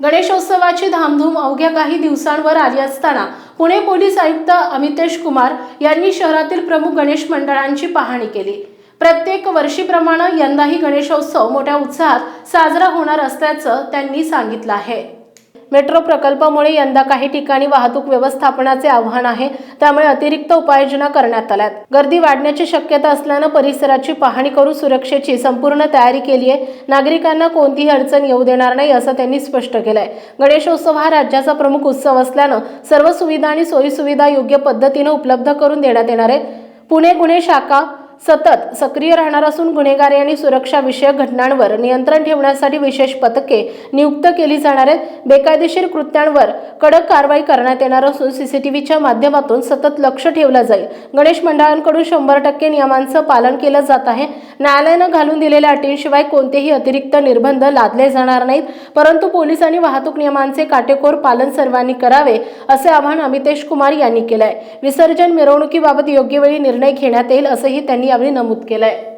गणेशोत्सवाची धामधूम अवघ्या काही दिवसांवर आली असताना पुणे पोलीस आयुक्त अमितेश कुमार यांनी शहरातील प्रमुख गणेश मंडळांची पाहणी केली. प्रत्येक वर्षीप्रमाणे यंदाही गणेशोत्सव मोठ्या उत्साहात साजरा होणार असल्याचं त्यांनी सांगितलं आहे. मेट्रो प्रकल्पामुळे यंदा काही ठिकाणी वाहतूक व्यवस्थापनाचे आव्हान आहे. त्यामुळे अतिरिक्त उपाययोजना करण्यात आल्यात. गर्दी वाढण्याची शक्यता असल्यानं परिसराची पाहणी करून सुरक्षेची संपूर्ण तयारी केली आहे. नागरिकांना कोणतीही अडचण येऊ देणार नाही असं त्यांनी स्पष्ट केलंय. गणेशोत्सव हा राज्याचा प्रमुख उत्सव असल्यानं सर्व सुविधा आणि सोयीसुविधा योग्य पद्धतीनं उपलब्ध करून देण्यात येणार आहे. पुणे गुन्हे शाखा सतत सक्रिय राहणार असून गुन्हेगारी आणि सुरक्षाविषयक घटनांवर नियंत्रण ठेवण्यासाठी विशेष पथके नियुक्त केली जाणार आहेत. बेकायदेशीर कृत्यांवर कडक कारवाई करण्यात येणार असून सीसीटीव्हीच्या माध्यमातून सतत लक्ष ठेवलं जाईल. गणेश मंडळांकडून शंभर टक्के नियमांचं पालन केलं जात आहे. न्यायालयानं घालून दिलेल्या अटींशिवाय कोणतेही अतिरिक्त निर्बंध लादले जाणार नाहीत. परंतु पोलिसांनी वाहतूक नियमांचे काटेकोर पालन सर्वांनी करावे असे आवाहन अमितेश कुमार यांनी केलंय. विसर्जन मिरवणुकीबाबत योग्य वेळी निर्णय घेण्यात येईल असंही त्यांनी यावेळी नमूद केलंय.